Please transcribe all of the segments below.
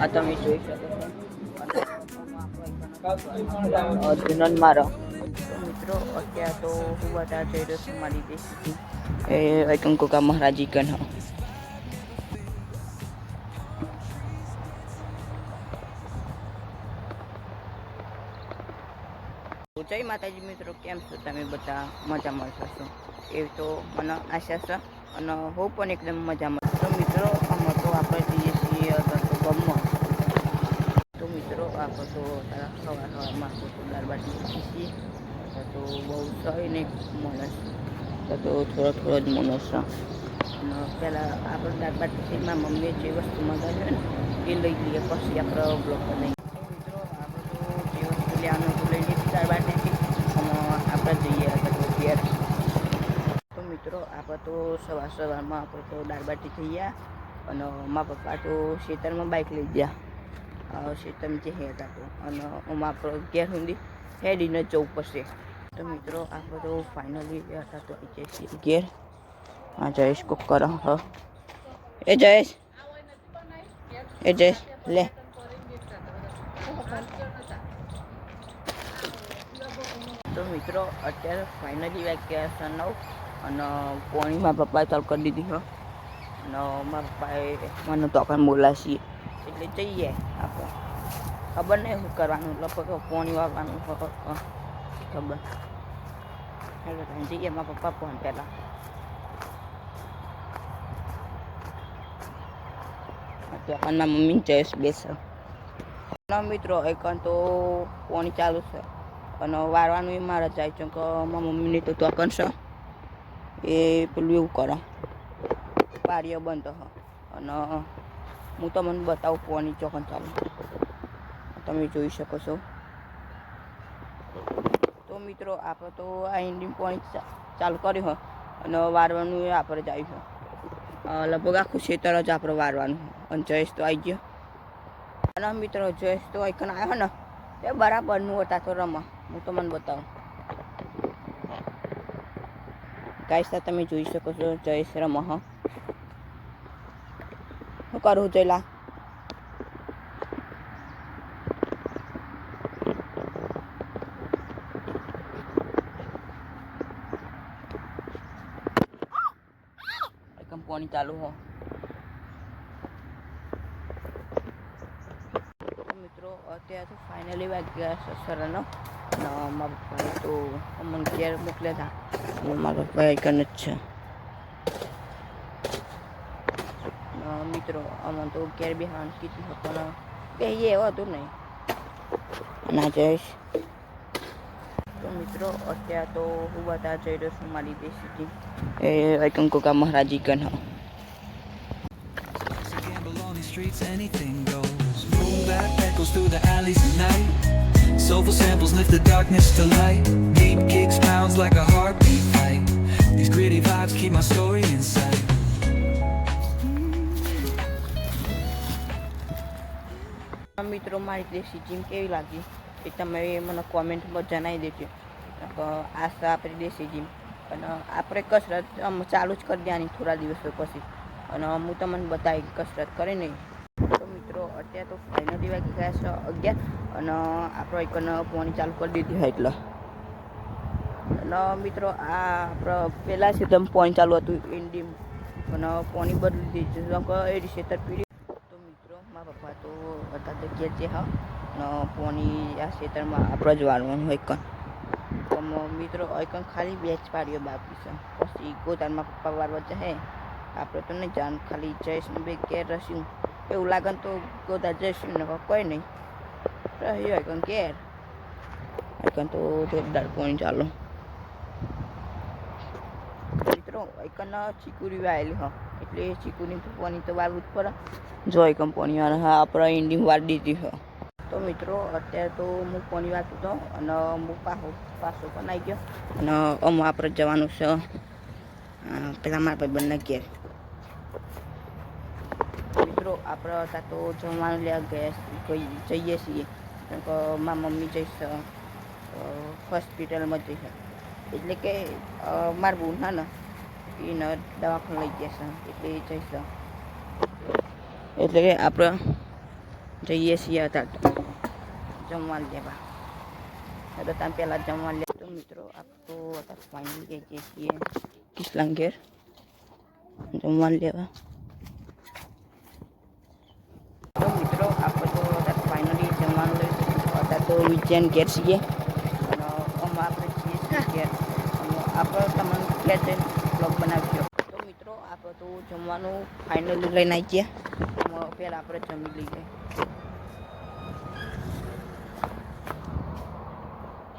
આ તમે જોઈ શકો છો. જુનન મારો. મિત્રો અત્યારે તો હું બધા જઈ રહ્યો છું મારી દેશથી એ વૈકંકુકા મહારાજી કન જય માતાજી મિત્રો કેમ છો તમે બધા? મજામાં છો એ તો મને આશા છે અને હું પણ એકદમ મજામાં છું. તો મિત્રો આમાં તો આપણે જઈએ છીએ અત્યારે તો ગમમાં તો મિત્રો આપણે તો સવાર સવારમાં તો દાળ બાટી અત્યારે તો બહુ સહી નહીં માણસ અત્યારે તો થોડો થોડો જ અને પહેલાં આપણે દાળ બાટી છે મારા મમ્મીએ જે વસ્તુ મંગાવી હોય ને એ લઈ લઈએ, પછી આપણે બ્લોક બનાવીએ. મિત્રો, આપણે તો જે વસ્તુ લેવાનું હતું લઈ લીધી દાળ આપણે જઈએ તો મિત્રો, આપણે તો સવાર સવારમાં આપણે તો દાળ બાટી થઈ ગયા. અને મારા પપ્પા તો ખેતરમાં બાઇક લઈ ગયા. ખેતરમાં જે હેત હતો અને આમાં આપણો અગિયાર સુધી હેડીને ડિનર જવું પડશે. તો મિત્રો, આ બધો ફાઇનલી હતા તો આવી અગિયાર. હા જયેશ કોક કરો હ. એ જયેશ. એ જયેશ, લે. તો મિત્રો, અત્યારે ફાઇનલી છે નવ. અને પોણીમાં પપ્પાએ ચાલુ કરી દીધી, હો. અને મારા પપ્પાએ મને તો આપણે બોલાવીએ. એટલે જઈએ આપણે. ખબર નહીં શું કરવાનું, લગભગ પોણી વાગવાનું ખબર. એટલે તમે જઈએ, મારા પપ્પા ફોન પહેલાં. મારા મમ્મી જઈશ બેસો. મિત્રો એકન તો પોણી ચાલુ છે. અને વારવાનું એ મારે જાય છે કે મારા મમ્મીને તો તો છે એ પેલું એવું કરો. બારીઓ બંધ અને હું તમને બતાવું પોની ચોકન ચાલુ. તમે જોઈ શકો છો. તો મિત્રો, આપણે તો આ ઇન્ડિયન પોઈન્ટ ચાલુ કર્યું હોય અને વારવાનું આપણે જ આવ્યું લગભગ આખું ક્ષેત્ર જ આપણે વારવાનું અને જયેશ તો આવી ગયો. અને મિત્રો, જયેશ તો એકન આવ્યો ને? એ બરાબરનું હતા તો રમા. હું તમને બતાવું. આ તમે જોઈ શકો છો, જયેશ રમા હા. શું કરું જોઈલા કંપની ચાલુ હો તો મિત્રો અત્યારે તો ફાઇનલી વાગ્યા છે સરનો અને મારા પપ્પાએ તો અમને ઘેર મોકલ્યા હતા અને મારા પપ્પા એકન જ છે મિત્રો અમને તો ઘેર બેહાવાનું કીધું હતું પણ બેહીએ એવો હતું નહીં અને આ જઈશ તો મિત્રો અત્યારે તો હું બધા જઈ રહ્યો છું મારી દેશથી એ કંકુકા મહારાજી કન હા It's a gamble on these streets, anything goes. Boom bap echoes through the alleys at night. Soulful samples lift the darkness to light. Deep kicks pounds like a heartbeat fight. These gritty vibes keep my story in મિત્રો, મારી દેશી gym કેવી લાગી? એ તમે મને કોમેન્ટમાં જણાવી દેજો. આશા આપણી દેશી જીમ અને આપણે કસરત આમ ચાલુ જ કરી દેવાની થોડા દિવસો પછી. અને હું તમને બતાવી કસરત કરી નહીં. તો મિત્રો, અત્યારે તો ફાઇનલી વાગી ગયા છે અગિયાર. અને આપણો એક પોણી ચાલુ કરી દીધી હોય એટલે. અને મિત્રો, આ પહેલાં છે તેમ પોણી ચાલુ હતું ઇન્ડિયમ અને પોણી બદલી દીધું. એ રીતે પીડી તો મિત્રો મારા પપ્પા તો ઘેર છે હા ને પોની આ ખેતરમાં આપણે જ વાળવાનું હોય કણ તો મિત્રો એકન ખાલી બે જ પાડીઓ બાકી છે. પછી ગોદાનમાં પપ્પા વાળવા જશે આપણે તો નહીં જાણ ખાલી જઈશું બે ઘેર રહીશું. એવું લાગે ને તો ગોદા જઈશું ને કોઈ નહીં રહ્યું એકન ઘેર. એકન તો જોરદાર પોણી ચાલો. મિત્રો એકન ચીકુરી આવેલી હા. એટલે ચીકુની પોની તો વાળવું જ પડે. જોઈ કંપની અને હા આપણે ઇન્ડિંગ વાર દીધી છે તો મિત્રો, અત્યારે તો હું પોની વાંચું તો અને હું પાછો પાછો પણ આવી ગયો. અને અમુ આપણે જવાનું છે. પેલા મારા ભાઈ બંને ઘેર. મિત્રો આપણે હતા તો જમવાનું લેવા ગયા જઈએ છીએ. કારણ કે મારા મમ્મી જઈશ હોસ્પિટલમાં જઈશ એટલે કે મારું ના ને એને દવાખાને લઈ જશે એટલે એટલે જઈશ એટલે કે આપણે જઈએ છીએ અત્યારે જમવા લેવા. એટલે તમે પહેલાં જમવા લે તો મિત્રો. આપણે તો અત્યારે ફાઇનલ જઈએ છીએ કિસલામ ઘેર. જમવા લેવા. તો મિત્રો, આપણે તો અત્યારે ફાઇનલી જમવાનું લઈશું તો વિજ્ઞાન ઘેર છીએ. અને આમાં આપણે છીએ આપણે તમને ઘેર જઈને બ્લોગ બનાવજો તો મિત્રો, આપણે તો જમવાનું ફાઇનલી લઈને આવી ગયા પહેલાં આપણે જમી લઈએ.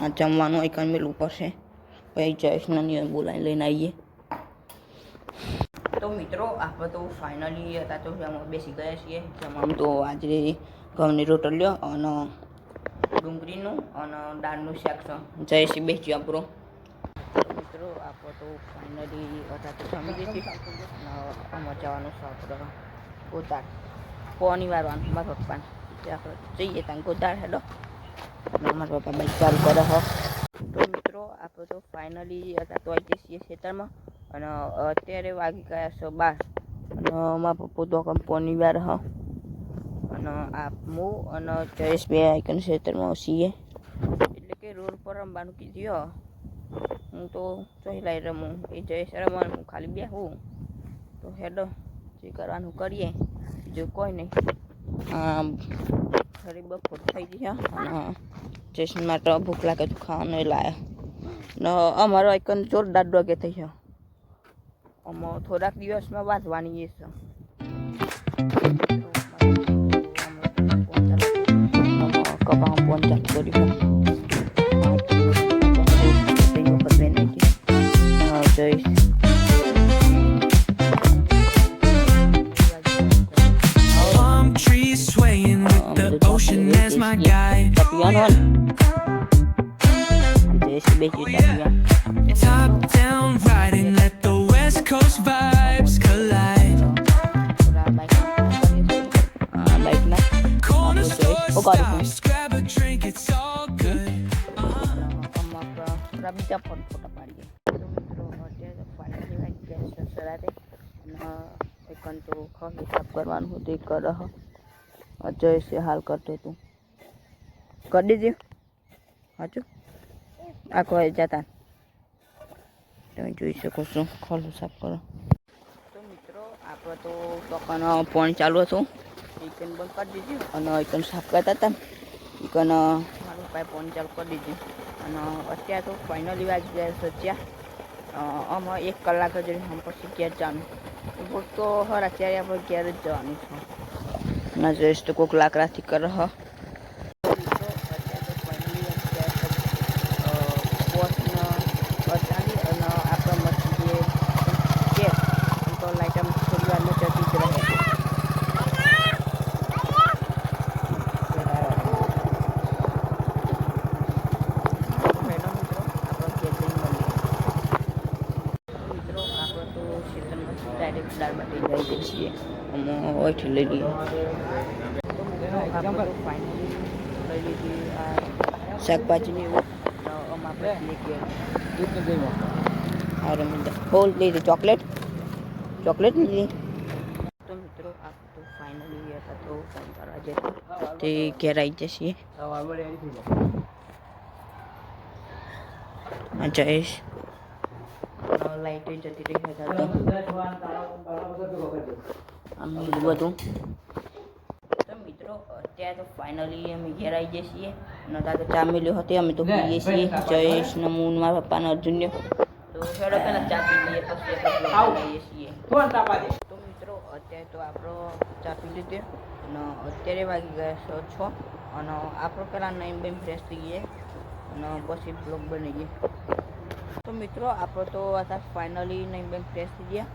આ જમવાનું એક મેળવું પડશે. પછી જયેશના બોલાવી લઈને આવીએ. તો મિત્રો, આપણે તો ફાઇનલી હતા તો બેસી ગયા છીએ. જમવાનું તો આજે ઘઉંની રોટલીઓ અને ડુંગળીનું અને દાળનું શાક છે. જયેશી બેસ્યું આપણો. મિત્રો આપણે તો ફાઇનલી તો જમી અને આમાં જવાનું છે આપણે ગોતાર પોની વારવાનું મારા પપ્પાને. આપણે જઈએ ત્યાં હેડો. અને મારા પપ્પા બાઈક ચાલુ કરો હો. તો મિત્રો, આપણે તો ફાઇનલી હતા તો આવી જઈએ ખેતરમાં. અને અત્યારે વાગી ગયા છે બાર. અને મારા પપ્પા તો પોની વાર હ. અને આ હું અને જયેશ બે આઈકન ખેતરમાં છીએ એટલે કે રોડ પર રમવાનું કીધું હો તો જોઈ લઈ રમું, એ જયેશ રમવાનું ખાલી બે હું તો હેડો, જે કરવાનું કરીએ બીજું કોઈ નહીં. ઘરે બપોર થઈ છે, અને જયેશ માટે ભૂખ લાગે તો ખાવાનું લાયા. ને અમારો આઈકન જોરદાર ડોગે થઈ ગયો. અમે થોડાક દિવસમાં વાંચવાની છે. કપા પંચાયત કર્યું. ocean as my guide. જઈશ બેસી ટપિયા Top down riding, let the west coast vibes collide. આ બાઈકના Corner store Oh, God, stops, grab a drink, it's all good. થોડા બીજા પણ ફોટા પાડીએ તો મિત્રો અત્યારે ફાઇનલી વાગી ગયા છે સરારે અને એકન તો ખસ સાફ કરવાનું હતું એ કરે હ અજય છે હાલ કરતો હતું કરી દેજે હાચું આ કોઈ જતા તમે જોઈ શકો છો ખોલું સાફ કરો તો મિત્રો આપણે તો દુકાન ફોન ચાલુ હતું ચિકન બંધ કરી દીધું અને એકન સાફ કરતા હતા ચિકન મારું ભાઈ ફોન ચાલુ કરી દીધું અને અત્યારે તો ફાઇનલી વાગી ગયા છે ત્યાં આમાં એક કલાક જ હમ પછી ઘેર જવાનું તો હર અત્યારે આપણે ઘેર જ જવાનું છે ના જોઈશ તો કોઈક લાકડાથી કર હ ચાલી અને આપણા મસ્જિદે છે તો લાઈટ આમ થોડી વારમાં જતી જ રહે હેલો મિત્રો આપણો ઘેર જઈને મળીએ મિત્રો આપણે તો ખેતરમાં ડાયરેક્ટ દાળ બાટી જઈએ છીએ. અમે ઓઈથી લઈ લઈએ. તો ફાઇનલી લઈ લીધી શાકભાજીની હોલ ચોકલેટ. ચોકલેટ લીધી મિત્રો, આ તો ફાઇનલી તે ઘેર આવી જશે. જયેશ. લાઈટો જતી રહી બીજું બધું તો મિત્રો અત્યારે તો ફાઇનલી અમે ઘેર આવી જઈએ છીએ. નતા તો ચા મેલ્યો હતી અમે તો પીએ છીએ. જયેશ ને મૂન મારા પપ્પાને અર્જુનને. તો હેડો પહેલાં ચા પી લઈએ પછી છીએ. તો મિત્રો અત્યારે તો આપણો ચા પી લીધો. અને અત્યારે વાગી ગયા છે છ. અને આપણો પહેલાં નહીં બેન ફ્રેશ થઈ ગઈએ અને પછી બ્લોગ બનાવીએ. તો મિત્રો, આપણે તો અત્યારે ફાઇનલી નહીં બેન ફ્રેશ થઈ ગયા.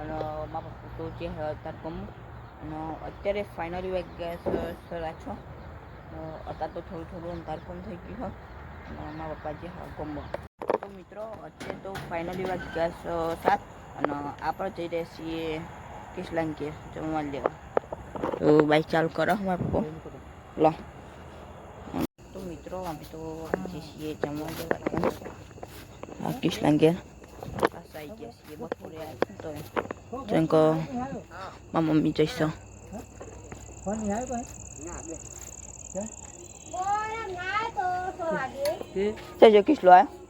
અને મારા તો જે અત્યારે ગમું. અને અત્યારે ફાઇનલી વાગી ગયા સાડા અત્યારે તો થોડું થોડું અંધાર પણ થઈ ગયું અને મારા પપ્પા જે ગમો. તો મિત્રો, અત્યારે તો ફાઇનલી વાગી છે સાત અને આપણે જઈ રહ્યા છીએ કિસલાંગ કે જમવા લેવા. તો બાઈક ચાલુ કરો મારા પપ્પા. લો. તો મિત્રો, અમે તો જઈએ છીએ જમવા લેવા. આ કિસલાન કે પાછા આવી ગયા છીએ બપોરે આવ્યા તો જેમ કે મારા મમ્મી જઈશ જજો કિસલો આવ્યો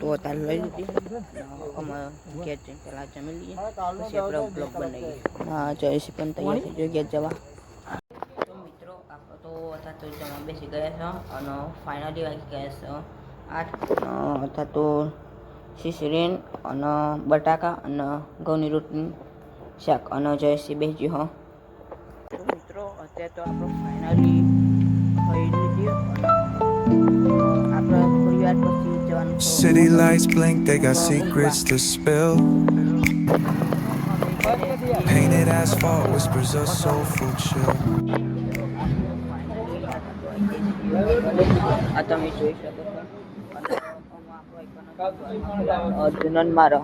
તો અત્યારે લઈ લીધી અમે ઘેર જઈને જમી લઈએ પછી આપણે બ્લોગ બનાવીએ હા જયસી પણ તૈયાર થઈ ગયો ઘેર જવા તો જમવા બેસી ગયા છો અને ફાઇનલી વાગી ગયા છો આઠ અથવા તો શીશરીન અને બટાકા અને ઘઉંની રોટલી શાક અને જયસી બેસી હો મિત્રો અત્યારે તો આપણો ફાઇનલી ખાઈ લીધી આપણે થોડી વાર પછી જવાનું છે. City lights blink, they got secrets to spill. Painted asphalt whispers a soulful chill. આ તમે જોઈ શકો છો. જુનન મારો.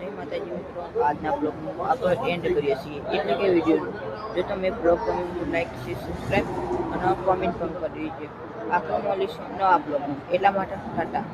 જય આજના બ્લોગમાં આપણે એન્ડ કરીએ છીએ. એટલે કે વીડિયો જો તમે બ્લોગ ગમે લાઈક શેર સબસ્ક્રાઈબ અને કોમેન્ટ પણ કરી દેજો. આખો મળીશું નવા બ્લોગમાં. એટલા માટે, ટાટા.